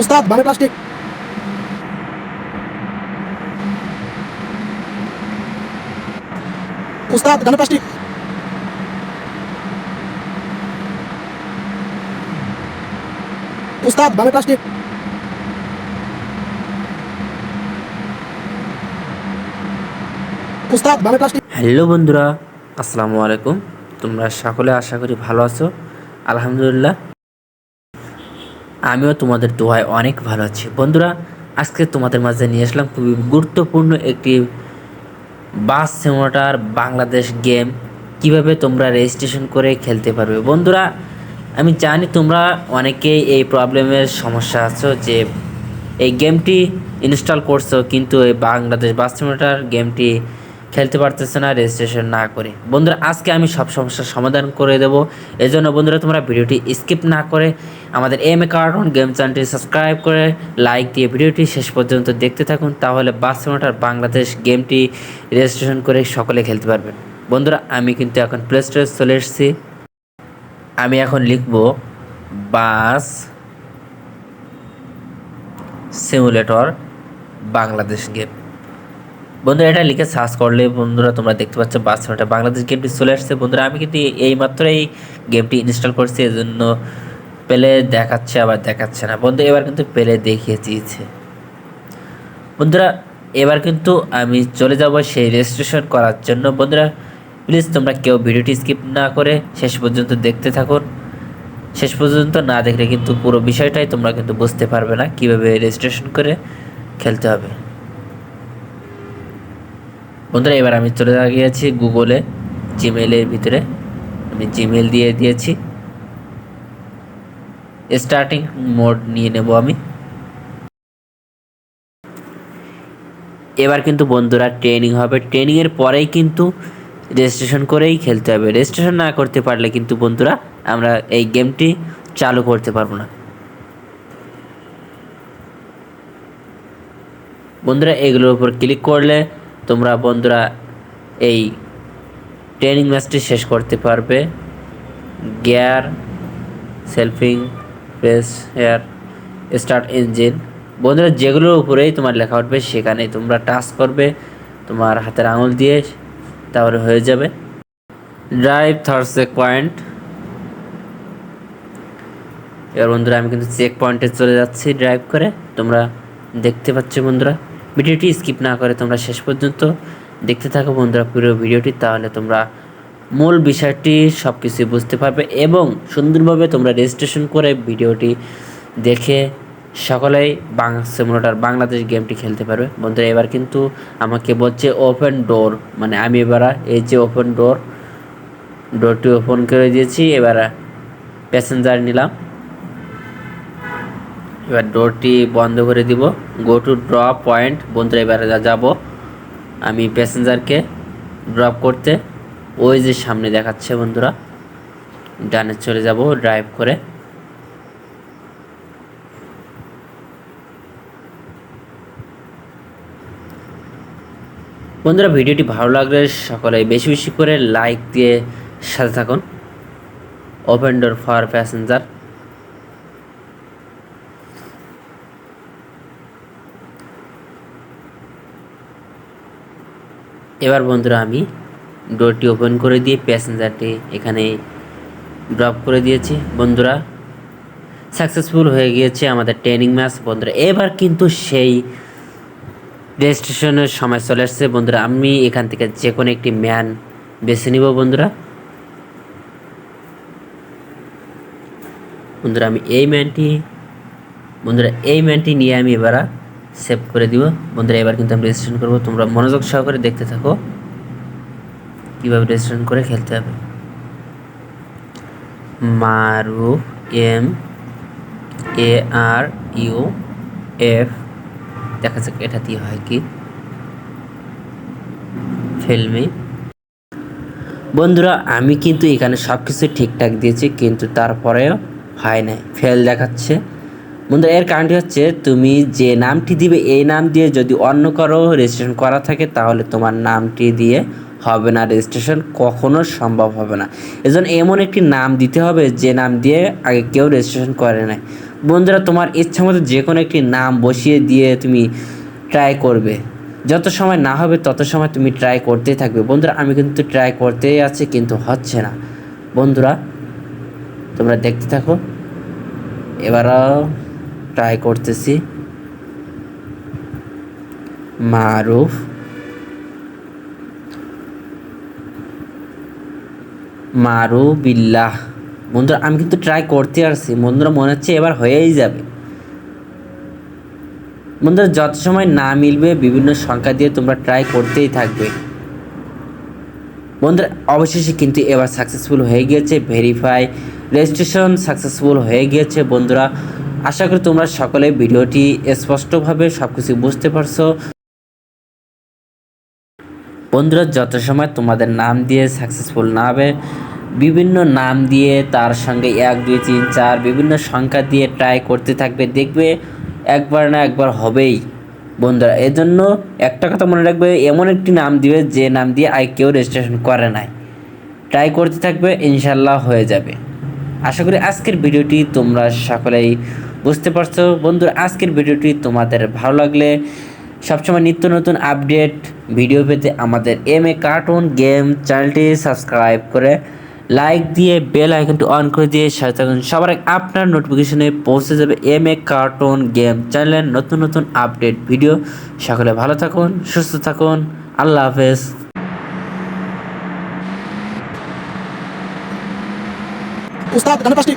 উস্তাদ, বামে প্লাস্টিক উস্তাদ প্লাস্টিক উস্তাদ প্লাস্টিক হ্যালো বন্ধুরা, আসসালামু আলাইকুম। তোমরা সকলে আশা করি ভালো আছো। আলহামদুলিল্লাহ আমিও তোমাদের দোয়ায় অনেক ভালো আছি। বন্ধুরা, আজকে তোমাদের মাঝে নিয়ে আসলাম খুবই গুরুত্বপূর্ণ একটি বাস সিমোটার বাংলাদেশ গেম। কীভাবে তোমরা রেজিস্ট্রেশন করে খেলতে পারবে? বন্ধুরা, আমি জানি তোমরা অনেকেই এই প্রবলেমের সমস্যা আছো যে এই গেমটি ইনস্টল করছ, কিন্তু এই বাংলাদেশ বাস সিমোটার গেমটি খেলতে পারতেছে না রেজিস্ট্রেশন না করে। বন্ধুরা, আজকে আমি সব সমস্যার সমাধান করে দেব। এই জন্য বন্ধুরা, তোমরা ভিডিওটি স্কিপ না করে আমাদের এম এ কার্টুন গেম চ্যানেলটি সাবস্ক্রাইব করে লাইক দিয়ে ভিডিওটি শেষ পর্যন্ত দেখতে থাকুন, তাহলে বাস সিমোটার বাংলাদেশ গেমটি রেজিস্ট্রেশন করে সকলে খেলতে পারবেন। বন্ধুরা, আমি কিন্তু এখন প্লে স্টোরে চলে এসেছি। আমি এখন লিখব বাস সিমুলেটর বাংলাদেশ গেম বন্ধুরা, এটা লিখে সার্চ করলে বন্ধুরা তোমরা দেখতে পাচ্ছ সিমুলেটর বাংলাদেশ গেমটি চলে আসছে। বন্ধুরা, আমি কিন্তু এই এই গেমটি ইনস্টল করছি এই জন্য পেলে দেখাচ্ছে, আবার দেখাচ্ছে না। বন্ধু, এবার কিন্তু পেলে দেখিয়ে দিয়েছে। বন্ধুরা, এবার কিন্তু আমি চলে যাব সেই রেজিস্ট্রেশন করার জন্য। বন্ধুরা প্লিজ তোমরা কেউ ভিডিওটি স্কিপ না করে শেষ পর্যন্ত দেখতে থাকুন। শেষ পর্যন্ত না দেখলে কিন্তু পুরো বিষয়টাই তোমরা কিন্তু বুঝতে পারবে না কীভাবে রেজিস্ট্রেশন করে খেলতে হবে। বন্ধুরা, এবার আমি চলে গিয়েছি গুগলে জিমেলের ভিতরে। আমি জিমেল দিয়ে দিয়েছি। স্টার্টিং মোড নিয়ে নেব আমি। এবার কিন্তু বন্ধুরা ট্রেনিং হবে। ট্রেনিংয়ের পরেই কিন্তু রেজিস্ট্রেশন করেই খেলতে হবে। রেজিস্ট্রেশন না করতে পারলে কিন্তু বন্ধুরা, আমরা এই গেমটি চালু করতে পারব না। বন্ধুরা, এগুলোর উপর ক্লিক করলে তোমরা বন্ধুরা এই ট্রেনিং ম্যাচটি শেষ করতে পারবে। গিয়ার সেলফিং প্রেস হেয়ার স্টার্ট ইঞ্জিন বন্ধুরা, যেগুলোর উপরেই তোমার লেখা উঠবে সেখানে তোমরা টাচ করবে, তোমার হাতের আঙুল দিয়ে, তাহলে হয়ে যাবে। ড্রাইভ থার্ড চেক পয়েন্ট এবার বন্ধুরা, আমি কিন্তু চেক পয়েন্টে চলে যাচ্ছি ড্রাইভ করে। তোমরা দেখতে পাচ্ছ বন্ধুরা। ভিডিওটি স্কিপ না করে তোমরা শেষ পর্যন্ত দেখতে থাকো বন্ধুরা পুরো ভিডিওটি, তাহলে তোমরা মূল বিষয়টি সব কিছুই বুঝতে পারবে এবং সুন্দরভাবে তোমরা রেজিস্ট্রেশন করে ভিডিওটি দেখে সকলেই বাংলা সিমুলেটার বাংলাদেশ গেমটি খেলতে পারবে। বন্ধুরা, এবার কিন্তু আমাকে বলছে ওপেন ডোর মানে আমি এবার এই যে ওপেন ডোর ডোরটি ওপেন করে দিয়েছি, এবার প্যাসেঞ্জার নিলাম। এবার ডোরটি বন্ধ করে দিব। গো টু ড্রপ পয়েন্ট বন্ধুরা, এবার যাব আমি প্যাসেঞ্জারকে ড্রপ করতে। ওই যে সামনে দেখাচ্ছে বন্ধুরা, ডানে চলে যাব ড্রাইভ করে। বন্ধুরা, ভিডিওটি ভালো লাগলে সকলে বেশি বেশি করে লাইক দিয়ে সাথে থাকুন। ওপেন ডোর ফর প্যাসেঞ্জার এবার বন্ধুরা আমি ডোরটি ওপেন করে দিয়ে প্যাসেঞ্জারটি এখানে ড্রপ করে দিয়েছি। বন্ধুরা, সাকসেসফুল হয়ে গিয়েছে আমাদের ট্রেনিং ম্যাচ। বন্ধুরা, এবার কিন্তু সেই রেজিস্ট্রেশনের সময় চলে আসছে। বন্ধুরা, আমি এখান থেকে যে কোনো একটি ম্যান বেছে নিব বন্ধুরা। বন্ধুরা, আমি এই ম্যানটি, বন্ধুরা, এই ম্যানটি নিয়ে আমি এবার সেভ করে দিব। বন্ধুরা, এবার কিন্তু আমি রেজিস্ট্রেশন করব। তোমরা মনোযোগ সহকারে দেখতে থাকো কীভাবে রেজিস্ট্রেশন করে খেলতে হবে। মারু, M, A, R, U, F, দেখা যাক এটা দিয়ে হয় কি। ফিল্মি বন্ধুরা, আমি কিন্তু এখানে সব কিছু ঠিকঠাক দিয়েছি, কিন্তু তারপরেও হয় নাই। ফেল দেখাচ্ছে। বন্ধুরা এর কারণটি হচ্ছে তুমি যে নামটি দিবে, এই নাম দিয়ে যদি অন্য কারও রেজিস্ট্রেশন করা থাকে, তাহলে তোমার নামটি দিয়ে হবে না। রেজিস্ট্রেশন কখনো সম্ভব হবে না। এজন্য এমন একটি নাম দিতে হবে, যে নাম দিয়ে আগে কেউ রেজিস্ট্রেশন করে নাই। বন্ধুরা, তোমার ইচ্ছা মতো যে কোনো একটি নাম বসিয়ে দিয়ে তুমি ট্রাই করবে। যত সময় না হবে, তত সময় তুমি ট্রাই করতেই থাকবে। বন্ধুরা, আমি কিন্তু ট্রাই করতেই আছি, কিন্তু হচ্ছে না। বন্ধুরা, তোমরা দেখতে থাকো। এবারও ট্রাই করতেছি। মারুফ। মারু বিল্লাহ। বন্ধুরা, আমি কিন্তু ট্রাই করতে আসছি। বন্ধুরা, মনে হচ্ছে এবার হয়েই যাবে। বন্ধুরা, যত সময় না মিলবে, বিভিন্ন সংখ্যা দিয়ে তোমরা ট্রাই করতেই থাকবে। বন্ধুরা, অবশেষে কিন্তু এবার সাকসেসফুল হয়ে গিয়েছে। ভেরিফাই রেজিস্ট্রেশন সাকসেসফুল হয়ে গিয়েছে, বন্ধুরা। আশা করি তোমরা সকলে ভিডিওটি স্পষ্টভাবে সব কিছু বুঝতে পারছ। বন্ধুরা, যত সময় তোমাদের নাম দিয়ে সাকসেসফুল না হবে, বিভিন্ন নাম দিয়ে তার সঙ্গে এক, দুই, তিন, চার, বিভিন্ন সংখ্যা দিয়ে ট্রাই করতে থাকবে, দেখবে একবার না একবার হবেই। বন্ধুরা, এজন্য একটা কথা মনে রাখবে, এমন একটি নাম দিবে যে নাম দিয়ে আই কেউ রেজিস্ট্রেশন করে নাই। ট্রাই করতে থাকবে ইনশাল্লাহ হয়ে যাবে। আশা করি আজকের ভিডিওটি তোমরা সকলেই বুঝতে পারছ? বন্ধুরা আজকের ভিডিওটি তোমাদের ভালো লাগলে সবসময় নিত্য নতুন আপডেট ভিডিও পেতে আমাদের এম এ কার্টুন গেম চ্যানেলটি সাবস্ক্রাইব করে লাইক দিয়ে বেল আইকনটি অন করে দিয়ে সাথে থাকুন। সবার আপনার নোটিফিকেশনে পৌঁছে যাবে এম এ কার্টুন গেম চ্যানেলের নতুন নতুন আপডেট ভিডিও। সকলে ভালো থাকুন, সুস্থ থাকুন, আল্লাহ হাফেজ। উস্তাদ ডান পাশটি।